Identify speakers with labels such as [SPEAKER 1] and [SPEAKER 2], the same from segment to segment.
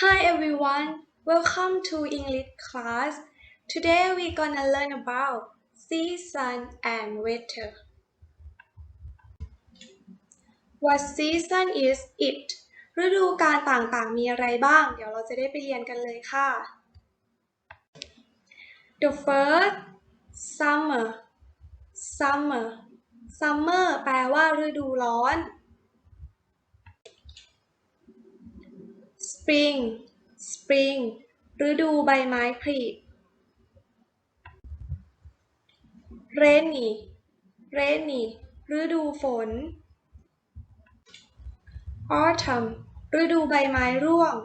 [SPEAKER 1] Hi everyone, welcome to English class. Today we're gonna learn about season and weather. What season is it? ฤดูกาลต่างๆ มีอะไรบ้าง เดี๋ยวเราจะได้ไปเรียนกันเลยค่ะ The first summer summer summer แปลว่าฤดูร้อน spring spring ฤดูใบไม้ผลิ rainy rainy ฤดูฝน autumn ฤดูใบไม้ร่วง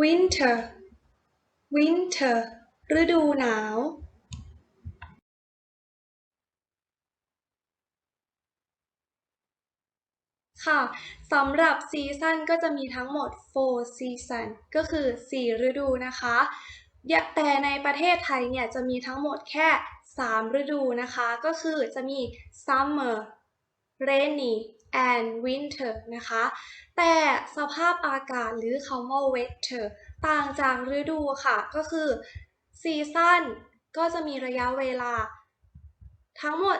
[SPEAKER 1] winter winter ฤดูหนาว ค่ะสำหรับซีซันก็จะมีทั้งหมด four season ก็คือ 4 ฤดูนะคะแต่ในประเทศไทยเนี่ยจะมีทั้งหมดแค่ 3 ฤดูนะคะ ก็คือจะมี summer rainy and winter นะคะ แต่สภาพอากาศหรือคำว่า weather ต่างจากฤดูค่ะ ก็คือซีซันก็จะมีระยะเวลา ทั้งหมด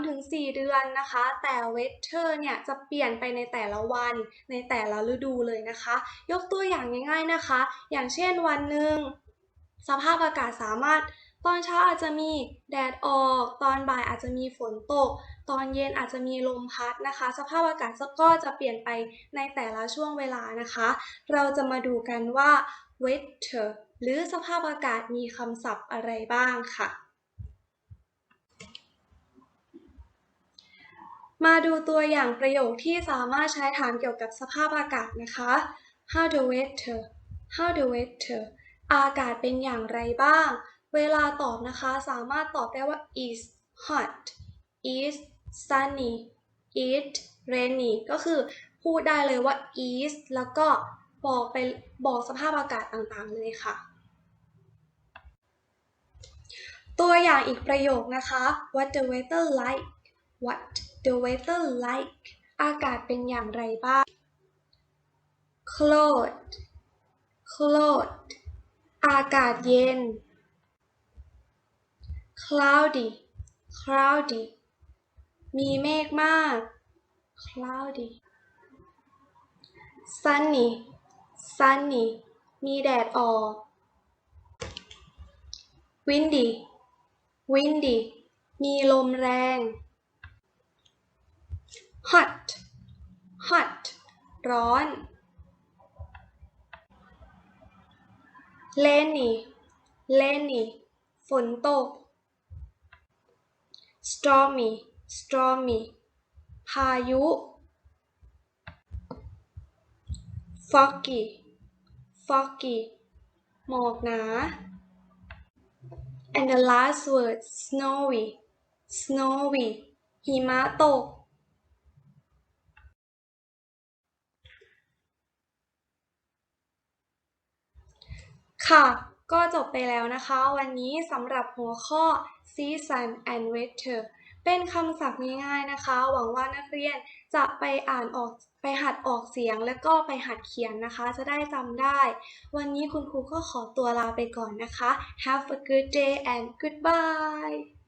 [SPEAKER 1] 3-4 เดือนนะคะ แต่ weather เนี่ยจะเปลี่ยนไปในแต่ละวันในแต่ละฤดูเลยนะคะ ยกตัวอย่างง่ายๆนะคะ อย่างเช่นวันหนึ่งสภาพอากาศสามารถ ตอนเช้าอาจจะมีแดดออก ตอนบ่ายอาจจะมีฝนตก ตอนเย็นอาจจะมีลมพัดนะคะ สภาพอากาศก็จะเปลี่ยนไปในแต่ละช่วงเวลานะคะ เราจะมาดูกันว่า weather หรือสภาพอากาศมีคำศัพท์อะไรบ้างค่ะ มาดูตัวอย่างประโยคที่สามารถใช้ถามเกี่ยวกับสภาพอากาศนะคะ How the weather How the weather อากาศเป็นอย่างไรบ้าง เวลาตอบนะคะสามารถตอบได้ว่า is hot is sunny is rainy ก็คือพูดได้เลยว่า is แล้วก็บอกไปบอกสภาพอากาศต่างๆเลยค่ะ ตัวอย่างอีกประโยคนะคะ What the weather like What the weather like อากาศเป็นอย่างไรบ้าง Cold Cold อากาศเย็น Cloudy Cloudy มีเมฆมาก Cloudy Sunny Sunny มีแดดออก Windy Windy มีลมแรง hot hot ร้อน rainy rainy ฝนตก stormy stormy พายุ foggy foggy หมอกหนา and the last word snowy snowy หิมะตก ค่ะ ก็จบไปแล้วนะคะ วันนี้สำหรับหัวข้อ season and weather เป็นคำศัพท์ง่ายๆนะคะ หวังว่านักเรียนจะไปอ่านออกไปหัดออกเสียงแล้วก็ไปหัดเขียนนะคะ จะได้จำได้ วันนี้คุณครูก็ขอตัวลาไปก่อนนะคะ Have a good day and goodbye